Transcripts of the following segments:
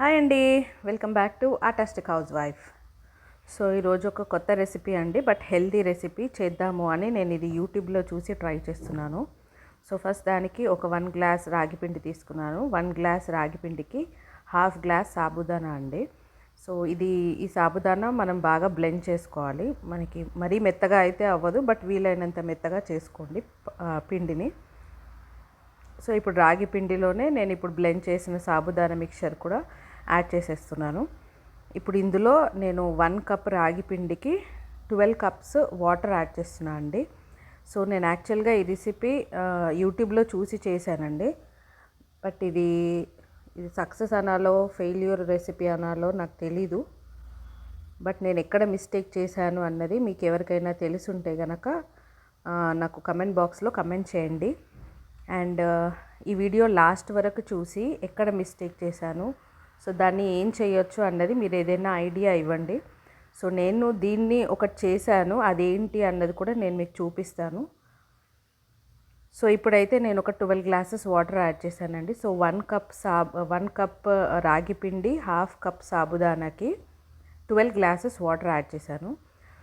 Hi అండి. Welcome back to autastic house wife. So ఈరోజు ఒక కొత్త రెసిపీ అండి బట్ హెల్దీ రెసిపీ చేద్దాము అని నేను ఇది యూట్యూబ్లో చూసి ట్రై చేస్తున్నాను. సో ఫస్ట్ దానికి ఒక వన్ గ్లాస్ రాగి పిండి తీసుకున్నాను. వన్ గ్లాస్ రాగి పిండికి హాఫ్ గ్లాస్ సాబుదానా అండి. సో ఇది ఈ సాబుదానా మనం బాగా బ్లెండ్ చేసుకోవాలి. మనకి మరీ మెత్తగా అయితే అవ్వదు బట్ వీలైనంత మెత్తగా చేసుకోండి పిండిని. సో ఇప్పుడు రాగి పిండిలోనే నేను ఇప్పుడు బ్లెండ్ చేసిన సాబుదానా మిక్చర్ కూడా యాడ్ చేసేస్తున్నాను. ఇప్పుడు ఇందులో నేను వన్ కప్ రాగి పిండికి ట్వెల్వ్ కప్స్ వాటర్ యాడ్ చేస్తున్నాను అండి. సో నేను యాక్చువల్గా ఈ రెసిపీ యూట్యూబ్లో చూసి చేశానండి. బట్ ఇది ఇది సక్సెస్ అనాలో ఫెయిల్యూర్ రెసిపీ అనాలో నాకు తెలీదు. బట్ నేను ఎక్కడ మిస్టేక్ చేశాను అన్నది మీకు ఎవరికైనా తెలుసుంటే కనుక నాకు కమెంట్ బాక్స్లో కమెంట్ చేయండి. అండ్ ఈ వీడియో లాస్ట్ వరకు చూసి ఎక్కడ మిస్టేక్ చేశాను సో దాన్ని ఏం చేయొచ్చు అన్నది మీరు ఏదైనా ఐడియా ఇవ్వండి. సో నేను దీన్ని ఒకటి చేశాను అదేంటి అన్నది కూడా నేను మీకు చూపిస్తాను. సో ఇప్పుడైతే నేను ఒక ట్వెల్వ్ గ్లాసెస్ వాటర్ యాడ్ చేశానండి. సో వన్ కప్ సాబ్ వన్ కప్ రాగి పిండి హాఫ్ కప్ సాబుదానాకి ట్వెల్వ్ గ్లాసెస్ వాటర్ యాడ్ చేశాను.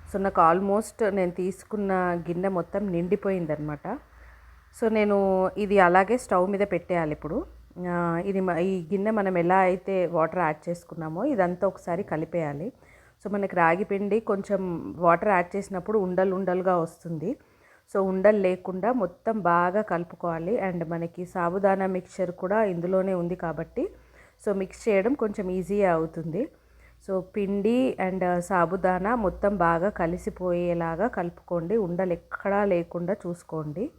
సో నాకు ఆల్మోస్ట్ నేను తీసుకున్న గిన్నె మొత్తం నిండిపోయిందనమాట సో నేను ఇది అలాగే స్టవ్ మీద పెట్టేయాలి ఇప్పుడు. ఇది మ- ఈ గిన్నె మనం ఎలా అయితే వాటర్ యాడ్ చేసుకున్నామో ఇదంతా ఒకసారి కలిపేయాలి. సో మనకి రాగి పిండి కొంచెం వాటర్ యాడ్ చేసినప్పుడు ఉండలు ఉండలుగా వస్తుంది. సో ఉండలు లేకుండా మొత్తం బాగా కలుపుకోవాలి. అండ్ మనకి సాబుదానా మిక్చర్ కూడా ఇందులోనే ఉంది కాబట్టి సో మిక్స్ చేయడం కొంచెం ఈజీ అవుతుంది. సో పిండి అండ్ సాబుదానా మొత్తం బాగా కలిసిపోయేలాగా కలుపుకోండి. ఉండలు ఎక్కడా లేకుండా చూసుకోండి.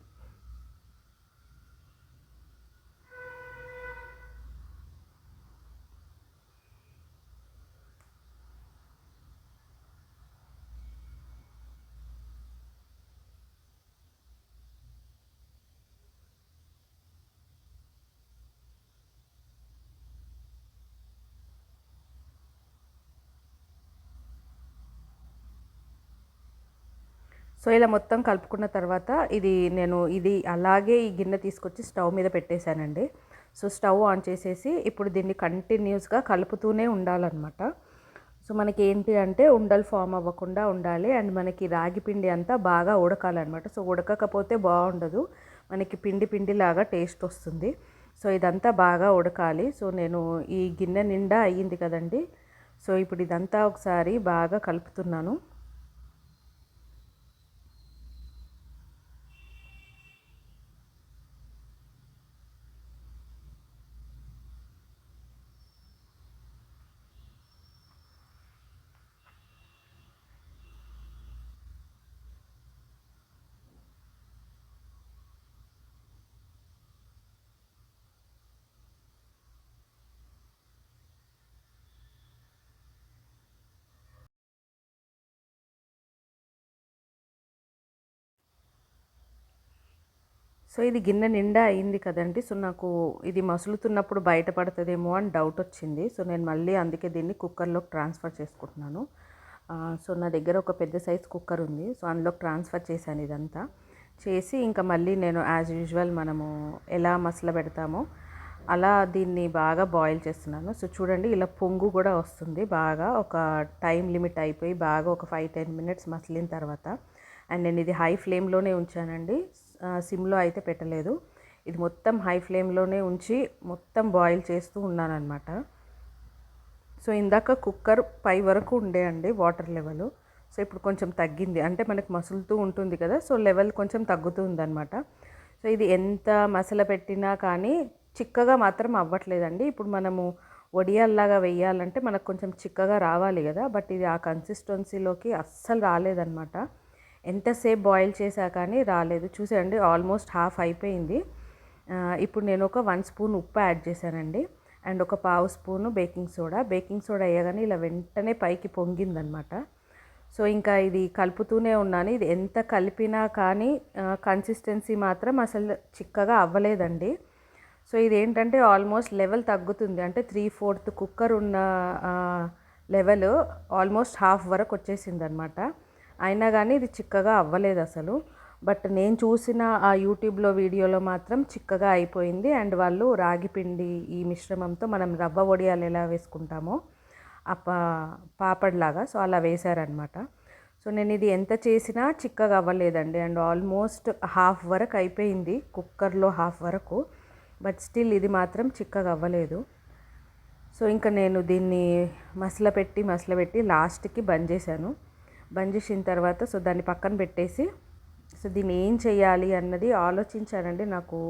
సో ఇలా మొత్తం కలుపుకున్న తర్వాత ఇది నేను ఇది అలాగే ఈ గిన్నె తీసుకొచ్చి స్టవ్ మీద పెట్టేశానండి. సో స్టవ్ ఆన్ చేసేసి ఇప్పుడు దీన్ని కంటిన్యూస్గా కలుపుతూనే ఉండాలన్నమాట. సో మనకి ఏంటి అంటే ఉండలు ఫామ్ అవ్వకుండా ఉండాలి. అండ్ మనకి రాగి పిండి అంతా బాగా ఉడకాలన్నమాట. సో ఉడకకపోతే బాగుండదు. మనకి పిండి పిండిలాగా టేస్ట్ వస్తుంది. సో ఇదంతా బాగా ఉడకాలి. సో నేను ఈ గిన్నె నిండా అయ్యింది కదండి. సో ఇప్పుడు ఇదంతా ఒకసారి బాగా కలుపుతున్నాను. సో ఇది గిన్నె నిండా అయింది కదండి. సో నాకు ఇది మసులుతున్నప్పుడు బయటపడుతుందేమో అని డౌట్ వచ్చింది. సో నేను మళ్ళీ అందుకే దీన్ని కుక్కర్లోకి ట్రాన్స్ఫర్ చేసుకుంటున్నాను. సో నా దగ్గర ఒక పెద్ద సైజ్ కుక్కర్ ఉంది. సో అందులోకి ట్రాన్స్ఫర్ చేశాను ఇదంతా. చేసి ఇంకా మళ్ళీ నేను యాజ్ యూజువల్ మనము ఎలా మసల పెడతామో అలా దీన్ని బాగా బాయిల్ చేస్తున్నాను. సో చూడండి ఇలా పొంగు కూడా వస్తుంది. బాగా ఒక టైం లిమిట్ అయిపోయి బాగా ఒక ఫైవ్ టెన్ మినిట్స్ మసిలిన తర్వాత. అండ్ నేను ఇది హై ఫ్లేమ్లోనే ఉంచానండి. సిమ్లో అయితే పెట్టలేదు. ఇది మొత్తం హై ఫ్లేమ్లోనే ఉంచి మొత్తం బాయిల్ చేస్తూ ఉన్నానన్నమాట. సో ఇందాక కుక్కర్ పై వరకు ఉండే అండి వాటర్ లెవెల్. సో ఇప్పుడు కొంచెం తగ్గింది. అంటే మనకు మసులుతూ ఉంటుంది కదా సో లెవెల్ కొంచెం తగ్గుతుందనమాట సో ఇది ఎంత మసల పెట్టినా కానీ చిక్కగా మాత్రం అవ్వట్లేదండి. ఇప్పుడు మనము వడియాల్లాగా వేయాలంటే మనకు కొంచెం చిక్కగా రావాలి కదా బట్ ఇది ఆ కన్సిస్టెన్సీలోకి అస్సలు రాలేదన్నమాట. ఎంతసేపు బాయిల్ చేసా కానీ రాలేదు. చూసేయండి ఆల్మోస్ట్ హాఫ్ అయిపోయింది. ఇప్పుడు నేను ఒక వన్ స్పూన్ ఉప్పు యాడ్ చేశానండి. అండ్ ఒక పావు spoon baking soda. Baking soda వేయగానే ఇలా వెంటనే పైకి పొంగిందనమాట. సో ఇంకా ఇది కలుపుతూనే ఉన్నాను. ఇది ఎంత కలిపినా కానీ కన్సిస్టెన్సీ మాత్రం అసలు చిక్కగా అవ్వలేదండి. సో ఇది ఏంటంటే ఆల్మోస్ట్ లెవెల్ తగ్గుతుంది. అంటే త్రీ ఫోర్త్ కుక్కర్ ఉన్న లెవెల్ ఆల్మోస్ట్ హాఫ్ వరకు వచ్చేసింది అనమాట అయినా కానీ ఇది చిక్కగా అవ్వలేదు అసలు. బట్ నేను చూసిన ఆ యూట్యూబ్లో వీడియోలో మాత్రం చిక్కగా అయిపోయింది. అండ్ వాళ్ళు రాగి పిండి ఈ మిశ్రమంతో మనం రవ్వ వడియాలు ఎలా వేసుకుంటామో ఆ పా పాపడ్లాగా సో అలా వేశారనమాట. సో నేను ఇది ఎంత చేసినా చిక్కగా అవ్వలేదండి. అండ్ ఆల్మోస్ట్ హాఫ్ వరకు అయిపోయింది కుక్కర్లో హాఫ్ వరకు. బట్ స్టిల్ ఇది మాత్రం చిక్కగా అవ్వలేదు. సో ఇంకా నేను దీన్ని మసలపెట్టి మసలపెట్టి లాస్ట్కి బంద్ చేశాను. బంద్ చేసిన తర్వాత సో దాన్ని పక్కన పెట్టేసి సో దీన్ని ఏం చేయాలి అన్నది ఆలోచించానండి నాకు.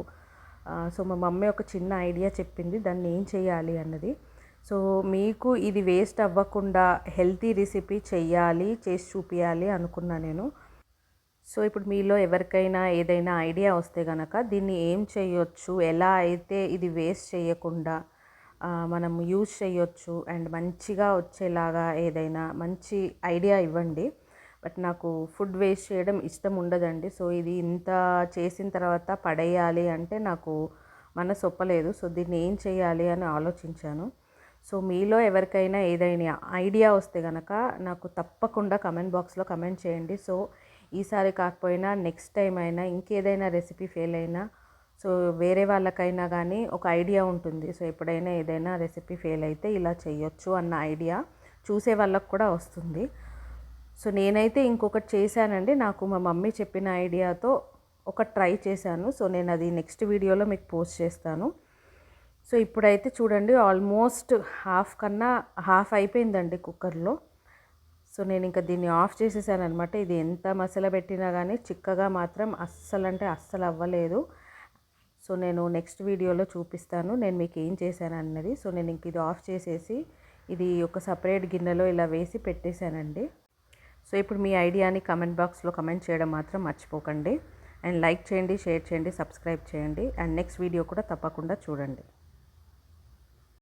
సో మా మమ్మీ ఒక చిన్న ఐడియా చెప్పింది దాన్ని ఏం చేయాలి అన్నది. సో మీకు ఇది వేస్ట్ అవ్వకుండా హెల్తీ రెసిపీ చేయాలి చేసి చూపించాలి అనుకున్నా నేను. సో ఇప్పుడు మీలో ఎవరికైనా ఏదైనా ఐడియా వస్తే కనుక దీన్ని ఏం చేయొచ్చు ఎలా అయితే ఇది వేస్ట్ చేయకుండా మనం యూజ్ చేయొచ్చు అండ్ మంచిగా వచ్చేలాగా ఏదైనా మంచి ఐడియా ఇవ్వండి. బట్ నాకు ఫుడ్ వేస్ట్ చేయడం ఇష్టం ఉండదండి. సో ఇది ఇంత చేసిన తర్వాత పడేయాలి అంటే నాకు మనసు ఒప్పలేదు. సో దీన్ని ఏం చేయాలి అని ఆలోచించాను. సో మీలో ఎవరికైనా ఏదైనా ఐడియా వస్తే కనుక నాకు తప్పకుండా కమెంట్ బాక్స్లో కమెంట్ చేయండి. సో ఈసారి కాకపోయినా నెక్స్ట్ టైం అయినా ఇంకేదైనా రెసిపీ ఫెయిల్ అయినా సో వేరే వాళ్ళకైనా కానీ ఒక ఐడియా ఉంటుంది. సో ఎప్పుడైనా ఏదైనా రెసిపీ ఫెయిల్ అయితే ఇలా చేయొచ్చు అన్న ఐడియా చూసే వాళ్ళకు కూడా వస్తుంది. సో నేనైతే ఇంకొకటి చేశానండి. నాకు మా మమ్మీ చెప్పిన ఐడియాతో ఒక ట్రై చేశాను. సో నేను అది నెక్స్ట్ వీడియోలో మీకు పోస్ట్ చేస్తాను. సో ఇప్పుడైతే చూడండి ఆల్మోస్ట్ హాఫ్ కన్నా హాఫ్ అయిపోయిందండి కుక్కర్లో. సో నేను ఇంకా దీన్ని ఆఫ్ చేసేసాను అనమాట ఇది ఎంత మసాల పెట్టినా కానీ చిక్కగా మాత్రం అస్సలు అంటే అస్సలు అవ్వలేదు సో నేను నెక్స్ట్ వీడియోలో చూపిస్తాను నేను మీకు ఏం చేశాను అన్నది. సో నేను ఇంక ఇది ఆఫ్ చేసేసి ఇది ఒక సపరేట్ గిన్నెలో ఇలా వేసి పెట్టేశానండి. సో ఇప్పుడు మీ ఐడియాని కమెంట్ బాక్స్లో కమెంట్ చేయడం మాత్రం మర్చిపోకండి. అండ్ లైక్ చేయండి షేర్ చేయండి సబ్స్క్రైబ్ చేయండి. అండ్ నెక్స్ట్ వీడియో కూడా తప్పకుండా చూడండి.